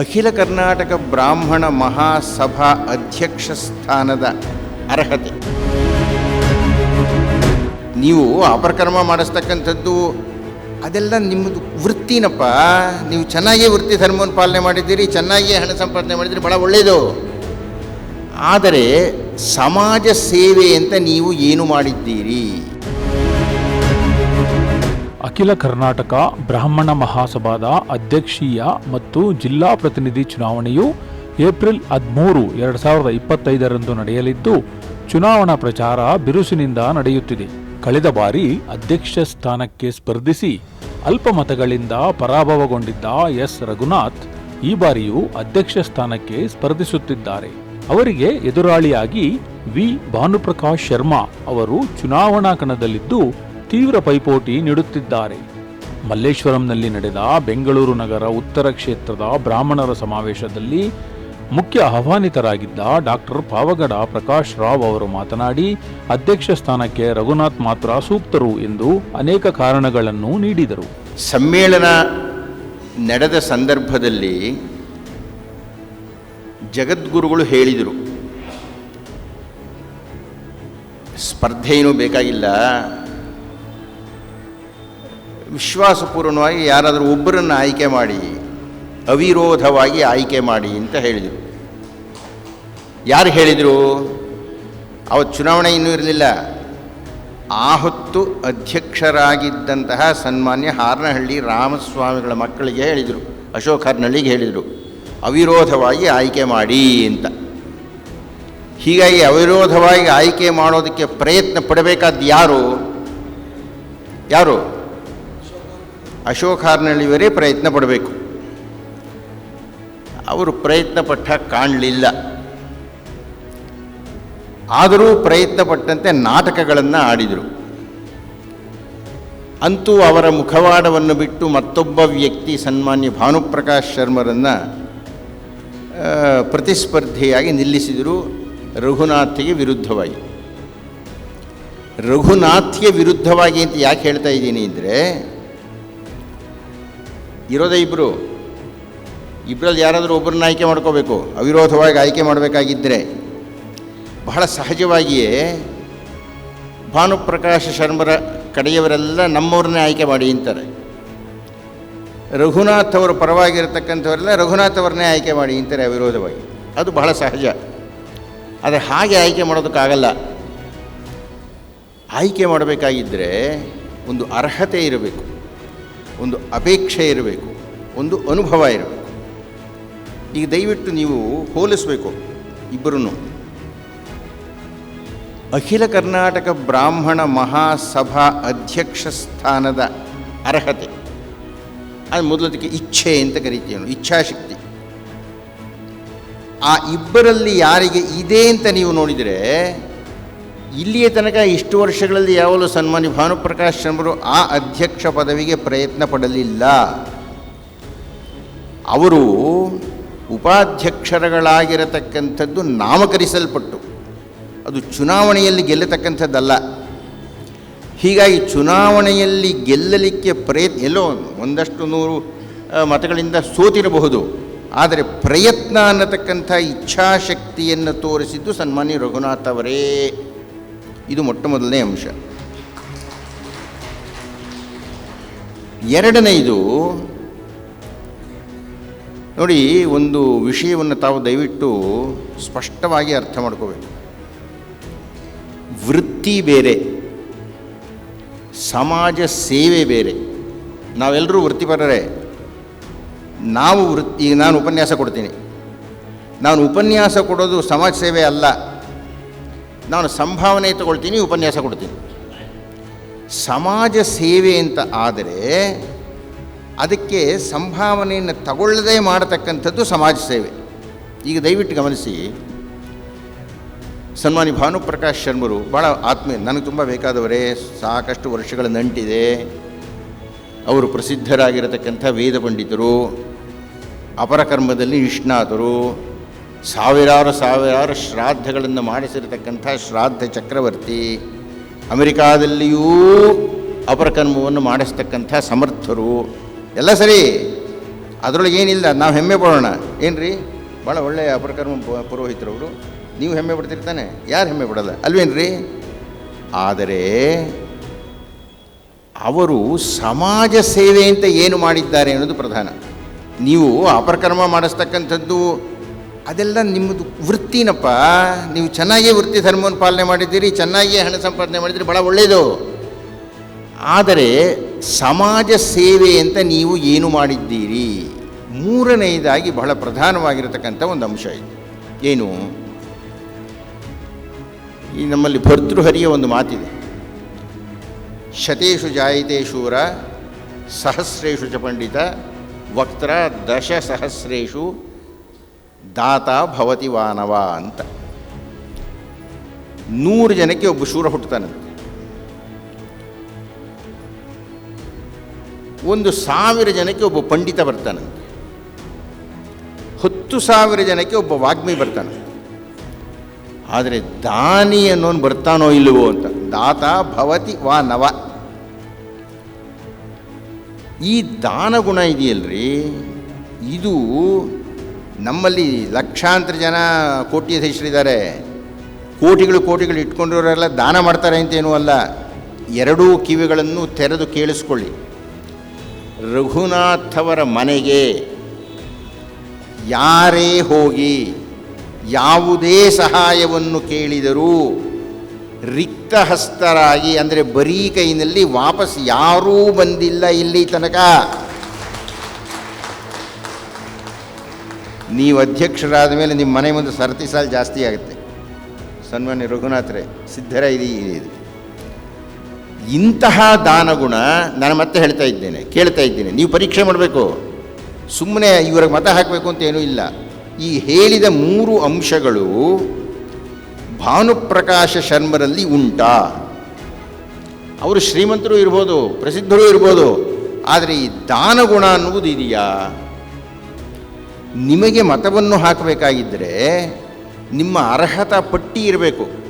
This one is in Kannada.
ಅಖಿಲ ಕರ್ನಾಟಕ ಬ್ರಾಹ್ಮಣ ಮಹಾಸಭಾ ಅಧ್ಯಕ್ಷ ಸ್ಥಾನದ ಅರ್ಹತೆ. ನೀವು ಅಪರಕರ್ಮ ಮಾಡಿಸ್ತಕ್ಕಂಥದ್ದು, ಅದೆಲ್ಲ ನಿಮ್ಮದು ವೃತ್ತಿನಪ್ಪ. ನೀವು ಚೆನ್ನಾಗಿ ವೃತ್ತಿ ಧರ್ಮವನ್ನು ಪಾಲನೆ ಮಾಡಿದ್ದೀರಿ, ಚೆನ್ನಾಗಿ ಹಣ ಸಂಪಾದನೆ ಮಾಡಿದ್ದೀರಿ ಭಾಳ ಒಳ್ಳೆಯದು ಆದರೆ ಸಮಾಜ ಸೇವೆ ಅಂತ ನೀವು ಏನು ಮಾಡಿದ್ದೀರಿ? ಅಖಿಲ ಕರ್ನಾಟಕ ಬ್ರಾಹ್ಮಣ ಮಹಾಸಭಾದ ಅಧ್ಯಕ್ಷೀಯ ಮತ್ತು ಜಿಲ್ಲಾ ಪ್ರತಿನಿಧಿ ಚುನಾವಣೆಯು ಏಪ್ರಿಲ್ ಹದಿಮೂರು, ಎರಡು ಸಾವಿರದ ಇಪ್ಪತ್ತೈದರಂದು ನಡೆಯಲಿದ್ದು, ಚುನಾವಣಾ ಪ್ರಚಾರ ಬಿರುಸಿನಿಂದ ನಡೆಯುತ್ತಿದೆ. ಕಳೆದ ಬಾರಿ ಅಧ್ಯಕ್ಷ ಸ್ಥಾನಕ್ಕೆ ಸ್ಪರ್ಧಿಸಿ ಅಲ್ಪ ಮತಗಳಿಂದ ಪರಾಭವಗೊಂಡಿದ್ದ ಎಸ್. ರಘುನಾಥ್ ಈ ಬಾರಿಯೂ ಅಧ್ಯಕ್ಷ ಸ್ಥಾನಕ್ಕೆ ಸ್ಪರ್ಧಿಸುತ್ತಿದ್ದಾರೆ. ಅವರಿಗೆ ಎದುರಾಳಿಯಾಗಿ ವಿ. ಭಾನುಪ್ರಕಾಶ್ ಶರ್ಮಾ ಅವರು ಚುನಾವಣಾ ಕಣದಲ್ಲಿದ್ದು ತೀವ್ರ ಪೈಪೋಟಿ ನೀಡುತ್ತಿದ್ದಾರೆ. ಮಲ್ಲೇಶ್ವರಂನಲ್ಲಿ ನಡೆದ ಬೆಂಗಳೂರು ನಗರ ಉತ್ತರ ಕ್ಷೇತ್ರದ ಬ್ರಾಹ್ಮಣರ ಸಮಾವೇಶದಲ್ಲಿ ಮುಖ್ಯ ಆಹ್ವಾನಿತರಾಗಿದ್ದ ಡಾಕ್ಟರ್ ಪಾವಗಡ ಪ್ರಕಾಶ್ ರಾವ್ ಅವರು ಮಾತನಾಡಿ, ಅಧ್ಯಕ್ಷ ಸ್ಥಾನಕ್ಕೆ ರಘುನಾಥ್ ಮಾತ್ರ ಸೂಕ್ತರು ಎಂದು ಅನೇಕ ಕಾರಣಗಳನ್ನು ನೀಡಿದರು. ಸಮ್ಮೇಳನ ನಡೆದ ಸಂದರ್ಭದಲ್ಲಿ ಜಗದ್ಗುರುಗಳು ಹೇಳಿದರು, ಸ್ಪರ್ಧೆ ಬೇಕಾಗಿಲ್ಲ ವಿಶ್ವಾಸಪೂರ್ಣವಾಗಿ ಯಾರಾದರೂ ಒಬ್ಬರನ್ನು ಆಯ್ಕೆ ಮಾಡಿ, ಅವಿರೋಧವಾಗಿ ಆಯ್ಕೆ ಮಾಡಿ ಅಂತ ಹೇಳಿದರು. ಯಾರು ಹೇಳಿದರು? ಅವತ್ತು ಚುನಾವಣೆ ಇನ್ನೂ ಇರಲಿಲ್ಲ. ಆ ಹೊತ್ತು ಅಧ್ಯಕ್ಷರಾಗಿದ್ದಂತಹ ಸನ್ಮಾನ್ಯ ಹಾರನಹಳ್ಳಿ ರಾಮಸ್ವಾಮಿಗಳ ಮಕ್ಕಳಿಗೆ ಹೇಳಿದರು. ಅಶೋಕ್ ಹರ್ನಹಳ್ಳಿಗೆ ಹೇಳಿದರು, ಅವಿರೋಧವಾಗಿ ಆಯ್ಕೆ ಮಾಡಿ ಅಂತ. ಹೀಗಾಗಿ ಅವಿರೋಧವಾಗಿ ಆಯ್ಕೆ ಮಾಡೋದಕ್ಕೆ ಪ್ರಯತ್ನ ಪಡಬೇಕಾದ ಯಾರು? ಯಾರು? ಅಶೋಕ್ ಹಾರ್ನಳ್ಳಿಯವರೇ ಪ್ರಯತ್ನ ಪಡಬೇಕು. ಅವರು ಪ್ರಯತ್ನ ಪಟ್ಟ ಕಾಣಲಿಲ್ಲ. ಆದರೂ ಪ್ರಯತ್ನ ಪಟ್ಟಂತೆ ನಾಟಕಗಳನ್ನು ಆಡಿದರು. ಅಂತೂ ಅವರ ಮುಖವಾಡವನ್ನು ಬಿಟ್ಟು ಮತ್ತೊಬ್ಬ ವ್ಯಕ್ತಿ ಸನ್ಮಾನ್ಯ ಭಾನುಪ್ರಕಾಶ್ ಶರ್ಮರನ್ನು ಪ್ರತಿಸ್ಪರ್ಧಿಯಾಗಿ ನಿಲ್ಲಿಸಿದರು ರಘುನಾಥ್ಗೆ ವಿರುದ್ಧವಾಗಿ. ರಘುನಾಥ್ಗೆ ವಿರುದ್ಧವಾಗಿ ಅಂತ ಯಾಕೆ ಹೇಳ್ತಾ ಇದ್ದೀನಿ ಅಂದರೆ ಇರೋದೇ ಇಬ್ಬರು ಇಬ್ಬರಲ್ಲಿ ಯಾರಾದರೂ ಒಬ್ಬರನ್ನ ಆಯ್ಕೆ ಮಾಡ್ಕೋಬೇಕು, ಅವಿರೋಧವಾಗಿ ಆಯ್ಕೆ ಮಾಡಬೇಕಾಗಿದ್ದರೆ ಬಹಳ ಸಹಜವಾಗಿಯೇ ಭಾನುಪ್ರಕಾಶ ಶರ್ಮರ ಕಡೆಯವರೆಲ್ಲ ನಮ್ಮವ್ರನ್ನೇ ಆಯ್ಕೆ ಮಾಡಿ ಅಂತಾರೆ. ರಘುನಾಥ್ ಅವರ ಪರವಾಗಿರತಕ್ಕಂಥವರೆಲ್ಲ ರಘುನಾಥ್ ಅವರನ್ನೇ ಆಯ್ಕೆ ಮಾಡಿ ಅಂತಾರೆ ಅವಿರೋಧವಾಗಿ. ಅದು ಬಹಳ ಸಹಜ. ಆದರೆ ಹಾಗೆ ಆಯ್ಕೆ ಮಾಡೋದಕ್ಕಾಗಲ್ಲ. ಆಯ್ಕೆ ಮಾಡಬೇಕಾಗಿದ್ದರೆ ಒಂದು ಅರ್ಹತೆ ಇರಬೇಕು. ಒಂದು ಅಪೇಕ್ಷೆ ಇರಬೇಕು, ಒಂದು ಅನುಭವ ಇರಬೇಕು. ಈಗ ದಯವಿಟ್ಟು ನೀವು ಹೋಲಿಸಬೇಕು ಇಬ್ಬರೂ ಅಖಿಲ ಕರ್ನಾಟಕ ಬ್ರಾಹ್ಮಣ ಮಹಾಸಭಾ ಅಧ್ಯಕ್ಷ ಸ್ಥಾನದ ಅರ್ಹತೆ. ಅದು ಮೊದಲದಕ್ಕೆ ಇಚ್ಛೆ ಅಂತ ಕರಿತೀವಿ ನಾವು ಇಚ್ಛಾಶಕ್ತಿ. ಆ ಇಬ್ಬರಲ್ಲಿ ಯಾರಿಗೆ ಇದೆ ಅಂತ ನೀವು ನೋಡಿದರೆ ಇಲ್ಲಿಯ ತನಕ ಇಷ್ಟು ವರ್ಷಗಳಲ್ಲಿ ಯಾವಾಗಲೂ ಸನ್ಮಾನ್ಯ ಭಾನುಪ್ರಕಾಶ್ ಶರ್ಮರು ಆ ಅಧ್ಯಕ್ಷ ಪದವಿಗೆ ಪ್ರಯತ್ನ ಪಡಲಿಲ್ಲ. ಅವರು ಉಪಾಧ್ಯಕ್ಷರಗಳಾಗಿರತಕ್ಕಂಥದ್ದು ನಾಮಕರಿಸಲ್ಪಟ್ಟು, ಅದು ಚುನಾವಣೆಯಲ್ಲಿ ಗೆಲ್ಲತಕ್ಕಂಥದ್ದಲ್ಲ. ಹೀಗಾಗಿ ಚುನಾವಣೆಯಲ್ಲಿ ಗೆಲ್ಲಲಿಕ್ಕೆ ಪ್ರಯತ್ನ ಎಲ್ಲೋ ಒಂದಷ್ಟು ನೂರು ಮತಗಳಿಂದ ಸೋತಿರಬಹುದು. ಆದರೆ ಪ್ರಯತ್ನ ಅನ್ನತಕ್ಕಂಥ ಇಚ್ಛಾಶಕ್ತಿಯನ್ನು ತೋರಿಸಿದ್ದು ಸನ್ಮಾನ್ಯ ರಘುನಾಥ್ ಅವರೇ. ಇದು ಮೊಟ್ಟ ಮೊದಲನೇ ಅಂಶ. ಎರಡನೆಯದು ನೋಡಿ, ಒಂದು ವಿಷಯವನ್ನು ತಾವು ದಯವಿಟ್ಟು ಸ್ಪಷ್ಟವಾಗಿ ಅರ್ಥ ಮಾಡ್ಕೋಬೇಕು. ವೃತ್ತಿ ಬೇರೆ, ಸಮಾಜ ಸೇವೆ ಬೇರೆ. ನಾವೆಲ್ಲರೂ ವೃತ್ತಿಪರರೇ. ನಾವು ವೃತ್ತಿ, ಈಗ ನಾನು ಉಪನ್ಯಾಸ ಕೊಡ್ತೀನಿ. ನಾನು ಉಪನ್ಯಾಸ ಕೊಡೋದು ಸಮಾಜ ಸೇವೆ ಅಲ್ಲ. ನಾನು ಸಂಭಾವನೆ ತಗೊಳ್ತೀನಿ, ಉಪನ್ಯಾಸ ಕೊಡ್ತೀನಿ. ಸಮಾಜ ಸೇವೆ ಅಂತ ಆದರೆ ಅದಕ್ಕೆ ಸಂಭಾವನೆಯನ್ನು ತಗೊಳ್ಳದೆ ಮಾಡತಕ್ಕಂಥದ್ದು ಸಮಾಜ ಸೇವೆ. ಈಗ ದಯವಿಟ್ಟು ಗಮನಿಸಿ. ಸನ್ಮಾನಿ ಭಾನುಪ್ರಕಾಶ್ ಶರ್ಮರು ಭಾಳ ಆತ್ಮೀಯ, ನನಗೆ ತುಂಬ ಬೇಕಾದವರೇ, ಸಾಕಷ್ಟು ವರ್ಷಗಳ ನಂಟಿದೆ. ಅವರು ಪ್ರಸಿದ್ಧರಾಗಿರತಕ್ಕಂಥ ವೇದ ಪಂಡಿತರು ಅಪರಕರ್ಮದಲ್ಲಿ ನಿಷ್ಣಾತರು. ಸಾವಿರಾರು ಸಾವಿರಾರು ಶ್ರಾದ್ದಗಳನ್ನು ಮಾಡಿಸಿರತಕ್ಕಂಥ ಶ್ರಾದ್ದ ಚಕ್ರವರ್ತಿ ಅಮೆರಿಕಾದಲ್ಲಿಯೂ ಅಪರಕರ್ಮವನ್ನು ಮಾಡಿಸ್ತಕ್ಕಂಥ ಸಮರ್ಥರು. ಎಲ್ಲ ಸರಿ? ಅದರೊಳಗೆ ಏನಿಲ್ಲ, ನಾವು ಹೆಮ್ಮೆ ಪಡೋಣ. ರೀ ಭಾಳ ಒಳ್ಳೆಯ ಅಪರಕರ್ಮ ಪುರೋಹಿತರವರು. ನೀವು ಹೆಮ್ಮೆ ಪಡ್ತಿರ್ತಾನೆ ಯಾರು ಹೆಮ್ಮೆ ಪಡಲ್ಲ? ಅಲ್ವೇನ್ರಿ? ಆದರೆ ಅವರು ಸಮಾಜ ಸೇವೆ ಅಂತ ಏನು ಮಾಡಿದ್ದಾರೆ ಅನ್ನೋದು ಪ್ರಧಾನ. ನೀವು ಅಪರಕರ್ಮ ಮಾಡಿಸ್ತಕ್ಕಂಥದ್ದು ಅದೆಲ್ಲ ನಿಮ್ಮದು ವೃತ್ತಿನಪ್ಪ. ನೀವು ಚೆನ್ನಾಗಿಯೇ ವೃತ್ತಿ ಧರ್ಮವನ್ನು ಪಾಲನೆ ಮಾಡಿದ್ದೀರಿ ಚೆನ್ನಾಗಿಯೇ ಹಣ ಸಂಪಾದನೆ ಮಾಡಿದ್ದೀರಿ ಭಾಳ ಒಳ್ಳೆಯದು. ಆದರೆ ಸಮಾಜ ಸೇವೆ ಅಂತ ನೀವು ಏನು ಮಾಡಿದ್ದೀರಿ? ಮೂರನೆಯದಾಗಿ ಬಹಳ ಪ್ರಧಾನವಾಗಿರತಕ್ಕಂಥ ಒಂದು ಅಂಶ ಇದೆ. ಏನು? ಈ ನಮ್ಮಲ್ಲಿ ಭರ್ತೃಹರಿಯ ಒಂದು ಮಾತಿದೆ. ಶತೇಶು ಜಾಯಿತೆ ಶೂರ ಸಹಸ್ರೇಶು ಚ ಪಂಡಿತ, ವಕ್ತ್ರ ದಶ ಸಹಸ್ರೇಶು ದಾತ ಭವತಿ ವಾನವ ಅಂತ. ನೂರು ಜನಕ್ಕೆ ಒಬ್ಬ ಶೂರ ಹುಟ್ಟುತ್ತಾನಂತೆ ಒಂದು ಸಾವಿರ ಜನಕ್ಕೆ ಒಬ್ಬ ಪಂಡಿತ ಬರ್ತಾನಂತೆ ಹತ್ತು ಸಾವಿರ ಜನಕ್ಕೆ ಒಬ್ಬ ವಾಗ್ಮಿ ಬರ್ತಾನೆ. ಆದರೆ ದಾನಿ ಅನ್ನೋನು ಬರ್ತಾನೋ ಇಲ್ಲವೋ ಅಂತ. ದಾತ ಭವತಿ ವಾ ನವ ಈ ದಾನ ಗುಣ ಇದೆಯಲ್ರಿ? ಇದು ನಮ್ಮಲ್ಲಿ ಲಕ್ಷಾಂತರ ಜನ ಕೋಟ್ಯಾಧೀಶರಿದ್ದಾರೆ ಕೋಟಿಗಳು ಕೋಟಿಗಳು ಇಟ್ಕೊಂಡಿರೋರೆಲ್ಲ ದಾನ ಮಾಡ್ತಾರೆ ಅಂತೇನೂ ಅಲ್ಲ. ಎರಡೂ ಕಿವಿಗಳನ್ನು ತೆರೆದು ಕೇಳಿಸ್ಕೊಳ್ಳಿ. ರಘುನಾಥವರ ಮನೆಗೆ ಯಾರೇ ಹೋಗಿ ಯಾವುದೇ ಸಹಾಯವನ್ನು ಕೇಳಿದರೂ ರಿಕ್ತಹಸ್ತರಾಗಿ, ಅಂದರೆ ಬರೀ ಕೈನಲ್ಲಿ ವಾಪಸ್ ಯಾರೂ ಬಂದಿಲ್ಲ ಇಲ್ಲಿ ತನಕ. ನೀವು ಅಧ್ಯಕ್ಷರಾದ ಮೇಲೆ ನಿಮ್ಮ ಮನೆ ಮುಂದೆ ಸರತಿ ಸಾಲು ಜಾಸ್ತಿ ಆಗುತ್ತೆ. ಸನ್ಮಾನ್ಯ ರಘುನಾಥರೇ, ಸಿದ್ಧರ ಇದೀ ಇದು ಇಂತಹ ದಾನಗುಣ ನಾನು ಮತ್ತೆ ಹೇಳ್ತಾ ಇದ್ದೇನೆ, ಕೇಳ್ತಾ ಇದ್ದೇನೆ. ನೀವು ಪರೀಕ್ಷೆ ಮಾಡಬೇಕು. ಸುಮ್ಮನೆ ಇವ್ರಿಗೆ ಮತ ಹಾಕಬೇಕು ಅಂತ ಏನೂ ಇಲ್ಲ. ಈ ಹೇಳಿದ ಮೂರು ಅಂಶಗಳು ಭಾನುಪ್ರಕಾಶ ಶರ್ಮರಲ್ಲಿ ಉಂಟಾ. ಅವರು ಶ್ರೀಮಂತರು ಇರ್ಬೋದು, ಪ್ರಸಿದ್ಧರು ಇರ್ಬೋದು. ಆದರೆ ಈ ದಾನಗುಣ ಅನ್ನುವುದು ಇದೆಯಾ? ನಿಮಗೆ ಮತವನ್ನು ಹಾಕಬೇಕಾಗಿದ್ದರೆ ನಿಮ್ಮ ಅರ್ಹತಾ ಪಟ್ಟಿ ಇರಬೇಕು.